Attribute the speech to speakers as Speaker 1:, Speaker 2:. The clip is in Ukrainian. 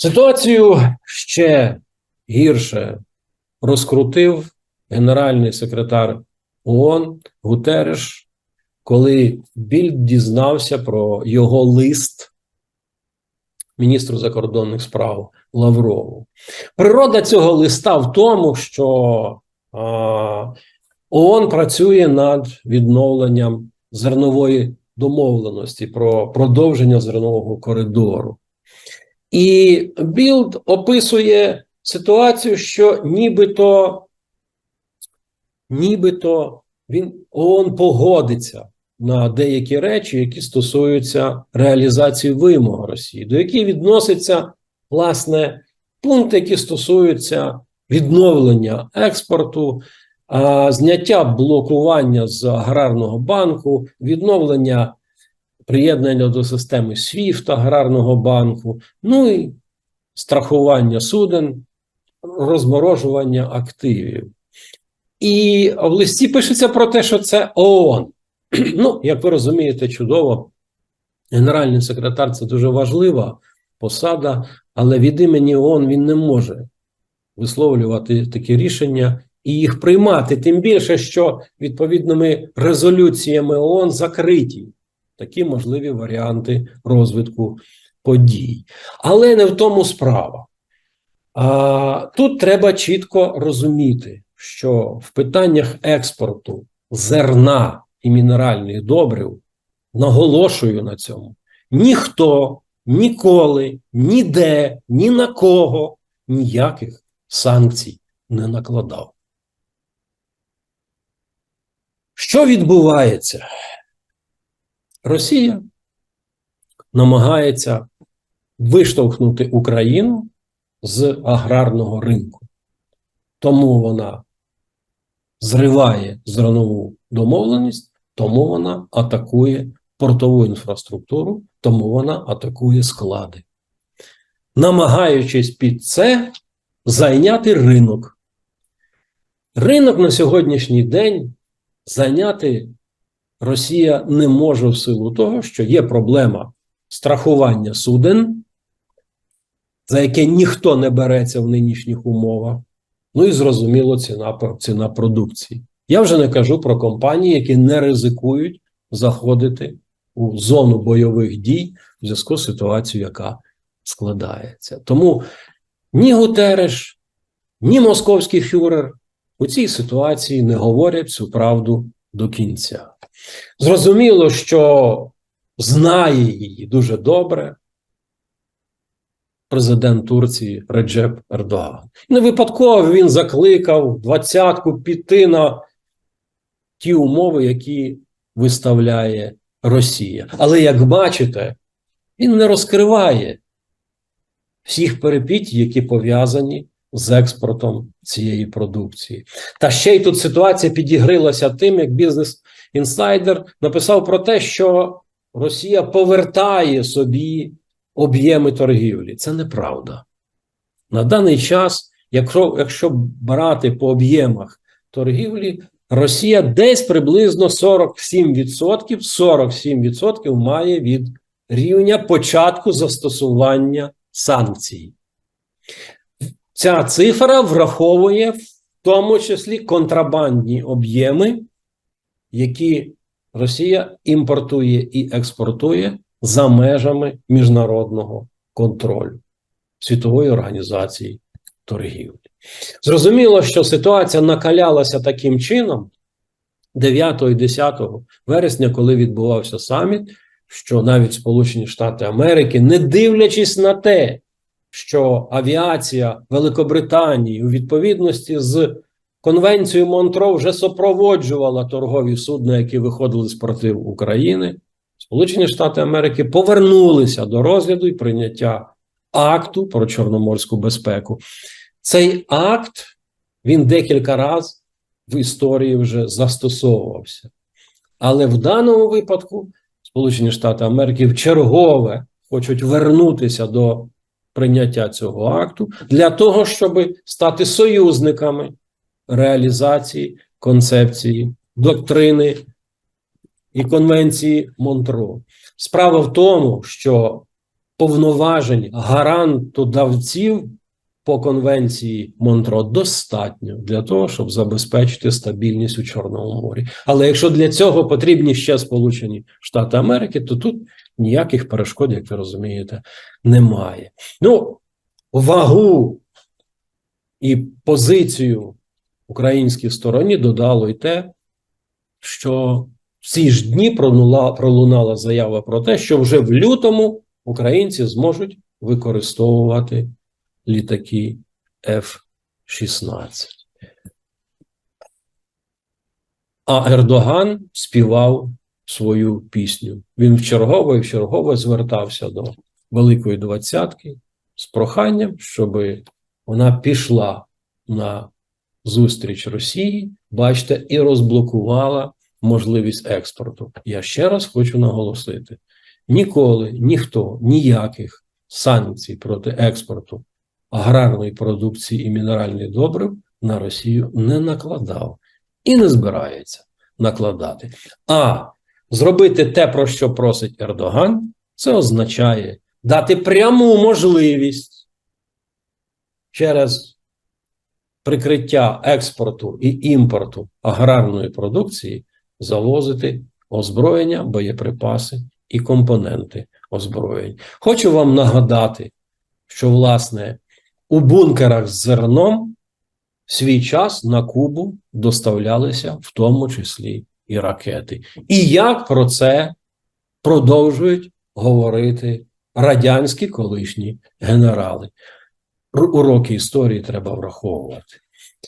Speaker 1: Ситуацію ще гірше розкрутив генеральний секретар ООН Гутереш, коли Більд дізнався про його лист міністру закордонних справ Лаврову. Природа цього листа в тому, що а, ООН працює над відновленням зернової домовленості про продовження зернового коридору. І Білд описує ситуацію, що нібито, нібито він ООН погодиться на деякі речі, які стосуються реалізації вимог Росії, до яких відноситься власне пункти, які стосуються відновлення експорту, зняття блокування з аграрного банку, відновлення приєднання до системи SWIFT аграрного банку, ну і страхування суден, розморожування активів. І в листі пишеться про те, що це ООН. Ну, як ви розумієте, чудово, генеральний секретар це дуже важлива посада, але від імені ООН він не може висловлювати такі рішення і їх приймати. Тим більше, що відповідними резолюціями ООН закриті такі можливі варіанти розвитку подій. Але не в тому справа. А, Тут треба чітко розуміти, що в питаннях експорту зерна і мінеральних добрив наголошую на цьому. Ніхто ніколи, ніде, ні на кого ніяких санкцій не накладав. Що відбувається? Росія намагається виштовхнути Україну з аграрного ринку. Тому вона зриває зернову домовленість, тому вона атакує портову інфраструктуру, тому вона атакує склади, намагаючись під це зайняти ринок. Ринок на сьогоднішній день зайняти Росія не може в силу того, що є проблема страхування суден, за яке ніхто не береться в нинішніх умовах. Ну і зрозуміло, ціна, ціна продукції. Я вже не кажу про компанії, які не ризикують заходити у зону бойових дій в зв'язку з ситуацією, яка складається. Тому ні Гутереш, ні московський фюрер у цій ситуації не говорять цю правду до кінця. Зрозуміло, що знає її дуже добре президент Турції Реджеп Ердоган. Не випадково він закликав двадцятку піти на ті умови, які виставляє Росія. Але як бачите, він не розкриває всіх перепіть, які пов'язані з експортом цієї продукції. Та ще й тут ситуація підігрилася тим, як бізнес інсайдер написав про те, що Росія повертає собі об'єми торгівлі. Це неправда. На даний час, якщо, якщо брати по об'ємах торгівлі, Росія десь приблизно 47%, 47% має від рівня початку застосування санкцій. Ця цифра враховує в тому числі контрабандні об'єми, які Росія імпортує і експортує за межами міжнародного контролю світової організації торгівлі. Зрозуміло, що ситуація накалялася таким чином 9 і 10 вересня, коли відбувався саміт, що навіть Сполучені Штати Америки, не дивлячись на те, що авіація Великобританії у відповідності з Конвенцією Монтро вже супроводжувала торгові судна, які виходили з проти України. Сполучені Штати Америки повернулися до розгляду і прийняття акту про чорноморську безпеку. Цей акт він декілька разів в історії вже застосовувався. Але в даному випадку Сполучені Штати Америки в чергове хочуть вернутися до прийняття цього акту для того, щоб стати союзниками реалізації концепції, доктрини і конвенції Монтро. Справа в тому, що повноважень гарантодавців по конвенції Монтро достатньо для того, щоб забезпечити стабільність у Чорному морі. Але якщо для цього потрібні ще Сполучені Штати Америки, то тут ніяких перешкод, як ви розумієте, немає. Ну, вагу і позицію українській стороні додало й те, що в ці ж дні пролунала, пролунала заява про те, що вже в лютому українці зможуть використовувати літаки F-16. А Ердоган співав свою пісню. Він вчергово і вчергово звертався до Великої Двадцятки з проханням, щоб вона пішла на зустріч Росії, бачите, і розблокувала можливість експорту. Я ще раз хочу наголосити: ніколи ніхто ніяких санкцій проти експорту аграрної продукції і мінеральних добрив на Росію не накладав і не збирається накладати. А зробити те, про що просить Ердоган, це означає дати пряму можливість через прикриття експорту і імпорту аграрної продукції завозити озброєння, боєприпаси і компоненти озброєнь. Хочу вам нагадати, що власне у бункерах з зерном свій час на Кубу доставлялися в тому числі і ракети. І як про це продовжують говорити радянські колишні генерали. Уроки історії треба враховувати.